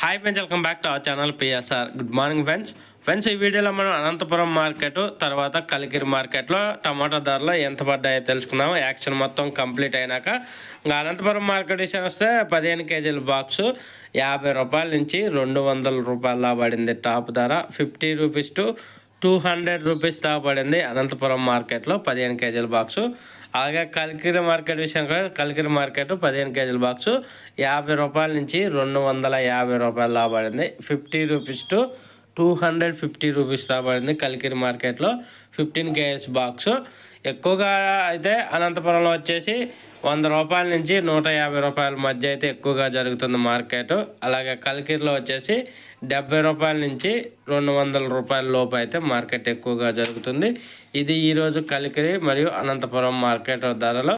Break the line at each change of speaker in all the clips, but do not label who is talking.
Hi friends welcome back to our channel PSR good morning friends friends ఈ వీడియోలో మనం Anantapuram market తర్వాత కలికిరి మార్కెట్లో టమాటా ధరలు ఎంత పడ్డాయో తెలుసుకుందాం. యాక్షన్ మొత్తం కంప్లీట్ అయినాక ఇంకా అనంతపురం మార్కెట్ విషయం వస్తే పదిహేను కేజీల బాక్సు యాభై రూపాయల నుంచి రెండు వందల రూపాయల పడింది. టాప్ ధర fifty rupees to two hundred rupees దాకా పడింది అనంతపురం మార్కెట్లో పదిహేను కేజీల బాక్సు. అలాగే కలికిరి మార్కెట్ విషయానికి వస్తే కలికిరి మార్కెట్ పదిహేను కేజీల బాక్సు. యాభై రూపాయల నుంచి రెండు వందల యాభై రూపాయలు దాకా పడింది fifty rupees to two hundred fifty rupees దాకా పడింది కలికిరి మార్కెట్లో. Fifteen KS box. ఎక్కువగా అయితే అనంతపురంలో వచ్చేసి వంద రూపాయల నుంచి నూట యాభై రూపాయల మధ్య అయితే ఎక్కువగా జరుగుతుంది మార్కెట్. అలాగే కలికిరిలో వచ్చేసి డెబ్బై రూపాయల నుంచి రెండు వందల రూపాయల లోపు అయితే మార్కెట్ ఎక్కువగా జరుగుతుంది. ఇది ఈరోజు కలికిరి మరియు అనంతపురం మార్కెట్ ధరలు.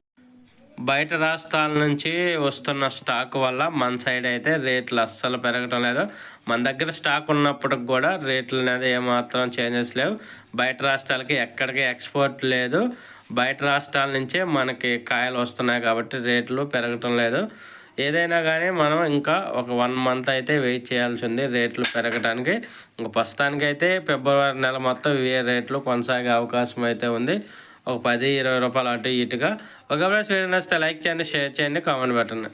బయట రాష్ట్రాల నుంచి వస్తున్న స్టాక్ వల్ల మన సైడ్ అయితే రేట్లు అస్సలు పెరగటం లేదు. మన దగ్గర స్టాక్ ఉన్నప్పటికి కూడా రేట్లు అనేది ఏమాత్రం చేంజెస్ లేవు. బయట రాష్ట్రాలకి ఎక్కడికి ఎక్స్పోర్ట్ లేదు. బయట రాష్ట్రాల నుంచే మనకి కాయలు వస్తున్నాయి కాబట్టి రేట్లు పెరగటం లేదు. ఏదైనా కానీ మనం ఇంకా ఒక వన్ మంత్ అయితే వెయిట్ చేయాల్సి ఉంది రేట్లు పెరగడానికి ఇంకా ప్రస్తుతానికి అయితే ఫిబ్రవరి నెల మొత్తం ఇవే రేట్లు కొనసాగే అవకాశం అయితే ఉంది. ఒక పది ఇరవై రూపాయలు అటు ఇటుగా. ఒకవేళ వీడియో నచ్చితే లైక్ చేయండి షేర్ చేయండి కామెంట్ పెట్టండి.